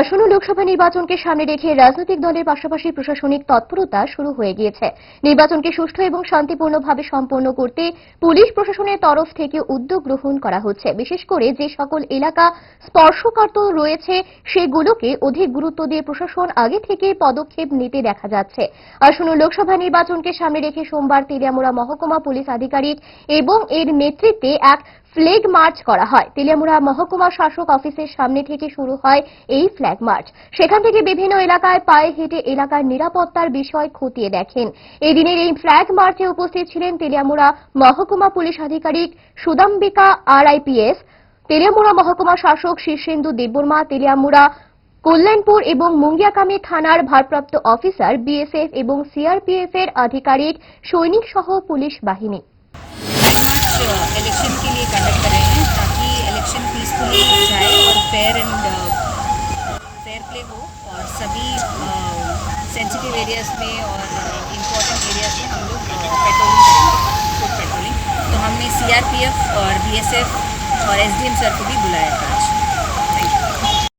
আসন্ন লোকসভা নির্বাচনকে সামনে রেখে রাজনৈতিক দলের পাশাপাশি প্রশাসনিক তৎপরতা শুরু হয়ে গিয়েছে। নির্বাচনকে সুষ্ঠু এবং শান্তিপূর্ণভাবে সম্পন্ন করতে পুলিশ প্রশাসনের তরফ থেকে উদ্যোগ গ্রহণ করা হচ্ছে। বিশেষ করে যে সকল এলাকা স্পর্শকাতর রয়েছে, সেগুলোকে অধিক গুরুত্ব দিয়ে প্রশাসন আগে থেকে পদক্ষেপ নিতে দেখা যাচ্ছে। আসন্ন লোকসভা নির্বাচনকে সামনে রেখে সোমবার তেলিয়ামুড়া মহকুমা পুলিশ আধিকারিক এবং এর নেতৃত্বে এক ফ্লেগ মার্চ করা হয়। তেলিয়ামুড়া মহকুমা শাসক অফিসের সামনে থেকে শুরু হয় এই ফ্ল্যাগ মার্চ। সেখান থেকে বিভিন্ন এলাকায় পায়ে হেঁটে এলাকার নিরাপত্তার বিষয় খতিয়ে দেখেন। এই দিনের এই ফ্ল্যাগ মার্চে উপস্থিত ছিলেন তেলিয়ামুড়া মহকুমা পুলিশ আধিকারিক সুদাম্বিকা আরআইপিএস, তেলিয়ামুড়া মহকুমা শাসক শীর্ষেন্দু দেববর্মা, তেলিয়ামুড়া কল্যাণপুর এবং মুঙ্গিয়াকামী থানার ভারপ্রাপ্ত অফিসার বিএসএফ এবং সিআরপিএফ এর আধিকারিক, সৈনিক সহ পুলিশ বাহিনী। प्ले हो और सभी सेंसिटिव एरियाज़ में और इम्पोर्टेंट एरियाज़ में हम लोग पेट्रोलिंग करेंगे फ़ूड पेट्रोलिंग तो हमने सीआरपीएफ और बीएसएफ और एसडीएम सर को भी बुलाया था आज।